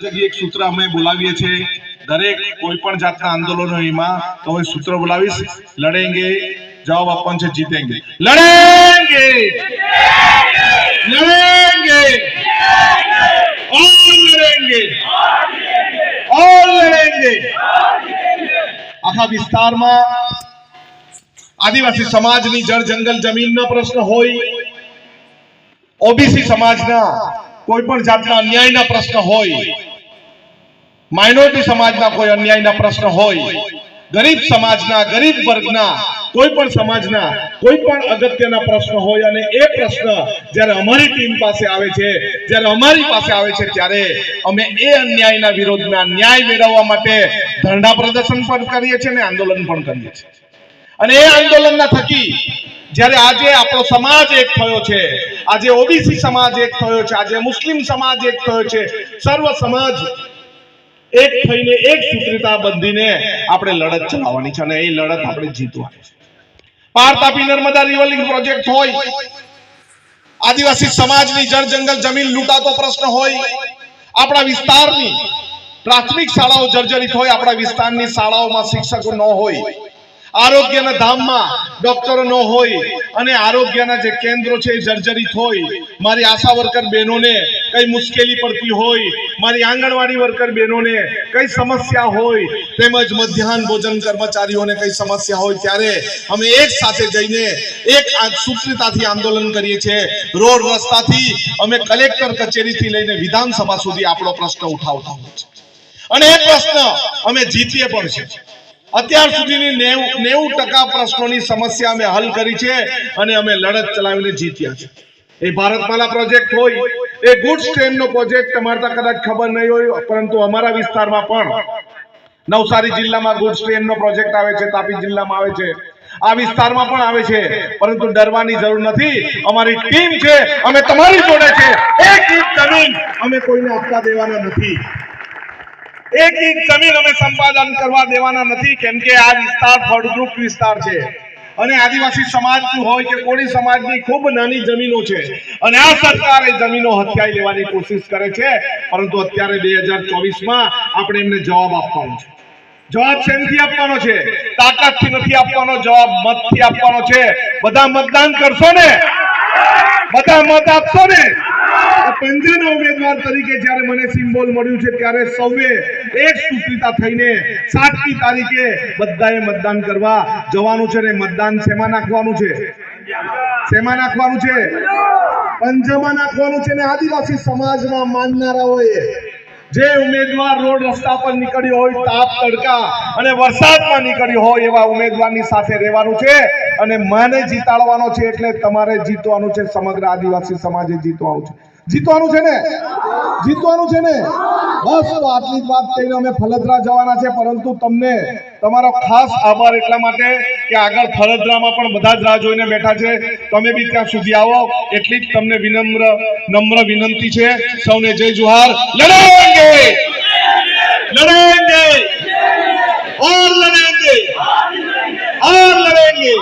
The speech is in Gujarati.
એક સૂત્ર અમે બોલાવીએ છીએ. દરેક કોઈ પણ જાતના આંદોલનો એમાં, તો હું સૂત્ર બોલાવીશ. લડેંગે, જવાબ આપવાનો છે જીતેંગે. લડેંગે! લડેંગે! ઓર લડેંગે! ઓર વિસ્તારમાં આદિવાસી સમાજની જળ જંગલ જમીનનો પ્રશ્ન હોય, ઓબીસી સમાજના કોઈ પણ જાતના અન્યાયના પ્રશ્ન હોય માઇનોરિટી સમાજના કોઈ અન્યાયના પ્રશ્ન હોય, ગરીબ સમાજના, ગરીબ વર્ગના, કોઈ પણ સમાજના, કોઈ પણ અગત્યના પ્રશ્ન હોય અને એ પ્રશ્ન જ્યારે અમારી ટીમ પાસે આવે છે, જ્યારે અમારી પાસે આવે છે, ત્યારે અમે એ અન્યાયના વિરોધમાં ન્યાય મેળવવા માટે ધરણા પ્રદર્શન પણ કરીએ છીએ અને આંદોલન પણ કરીએ છીએ. અને એ આંદોલનના થકી જ્યારે આજે આપણો સમાજ એક થયો છે, આજે ઓબીસી સમાજ એક થયો છે, આજે મુસ્લિમ સમાજ એક થયો છે, સર્વ સમાજ એક થઈને એક સૂત્રતા બંધીને આપણે લડત ચલાવવાની છે અને એ લડત આપણે જીતવાની છે. પાર તાપી નર્મદા રિવલિંગ પ્રોજેક્ટ હોય, આદિવાસી સમાજની જળ જંગલ જમીન લૂંટાતો પ્રશ્ન હોય, આપણા વિસ્તારની પ્રાથમિક શાળાઓ જર્જરિત હોય, આપણા વિસ્તારની શાળાઓમાં શિક્ષકો ન હોય, આરોગ્યના ધામમાં ડોક્ટરો ન હોય અને આરોગ્યના જે કેન્દ્રો છે એ જર્જરિત હોય. મારી આશા વર્કર બહેનોને કઈ મુશ્કેલી પડતી હોય, મારી આંગણવાડી વર્કર બહેનોને કઈ સમસ્યા હોય, તેમજ મધ્યાહન ભોજન કર્મચારીઓને કઈ સમસ્યા હોય, ત્યારે અમે એક સાથે જઈને એક સૂત્રતાથી આંદોલન કરીએ છીએ. રોડ રસ્તાથી અમે કલેક્ટર કચેરીથી લઈને વિધાનસભા સુધી આપણો પ્રશ્ન ઉઠાવતા હોય છે. અને એ પ્રશ્ન અમે જીતીએ પણ છે અત્યાર સુધીની નેવું નેવું ટકા પ્રશ્નોની સમસ્યા અમે હલ કરી છે અને અમે લડત ચલાવીને જીત્યા છે. એ ભારતમાલા પ્રોજેક્ટ હોય એ ગુડ્સ ટ્રેનનો પ્રોજેક્ટ તમારે કદાચ ખબર નહીં હોય, પરંતુ અમારા વિસ્તારમાં પણ નવસારી જિલ્લામાં ગુડ્સ ટ્રેનનો પ્રોજેક્ટ આવે છે, તાપી જિલ્લામાં આવે છે. આ વિસ્તારમાં પણ આવે છે, પરંતુ ડરવાની જરૂર નથી. અમારી ટીમ છે, અમે તમારી જોડે છે. એક ઇંચ જમીન અમે કોઈને આપવા દેવાના નથી. એક ઇંચ જમીન અમે સંપાદન કરવા દેવાના નથી, કેમ કે આ વિસ્તાર ફળદ્રુપ વિસ્તાર છે. અને આદિવાસી સમાજનું હોય કે કોળી સમાજની ખૂબ નાની જમીનો છે, અને આ સરકાર એ જમીનો હથિયાઈ લેવાની કોશિશ કરે છે, પરંતુ અત્યારે બે હજાર ચોવીસમાં આપણે એમને જવાબ આપવાનો છે. જવાબ શેનથી આપવાનો છે? તાકાતથી નથી આપવાનો, જવાબ મતથી આપવાનો છે. બધા મતદાન કરશો ને? બધા મત આપશો ને? પંજાના ઉમેદવાર તરીકે જ્યારે મને સિમ્બોલ મળ્યું છે ત્યારે સૌએ એક સૂત્રિતા થઈને સાતમી તારીખે બધાએ મતદાન કરવા જવાનું છે ને મતદાન શેમાં નાખવાનું છે? શેમાં નાખવાનું છે? પંજામાં નાખવાનું છે ને આદિવાસી સમાજમાં માનનારાઓએ. જે ઉમેદવાર રોડ રસ્તા પર નીકળ્યો હોય, તાપ, તડકા અને વરસાદમાં નીકળ્યો હોય એવા ઉમેદવારની સાથે રહેવાનું છે અને માને જીતાડવાનો છે એટલે તમારે જીતવાનું છે, સમગ્ર આદિવાસી સમાજે જીતવાનું છે. જીતવાનું છે ને? જીતવાનું છે ને? બસ, તો આટલી જ વાત કહીને અમે ફલદરા જવાના છે, પરંતુ તમને તમારો ખાસ આભાર એટલા માટે કે આગળ ફલદરામાં પણ બધા જ રાહ જોઈને બેઠા છે. તમે બી ત્યાં સુધી આવો. એટલી જ તમને વિનમ્ર, નમ્ર વિનંતી છે. સૌને જય જુહાર. લડેંગે લડેંગે ઓર લડેંગે ઓર લડેંગે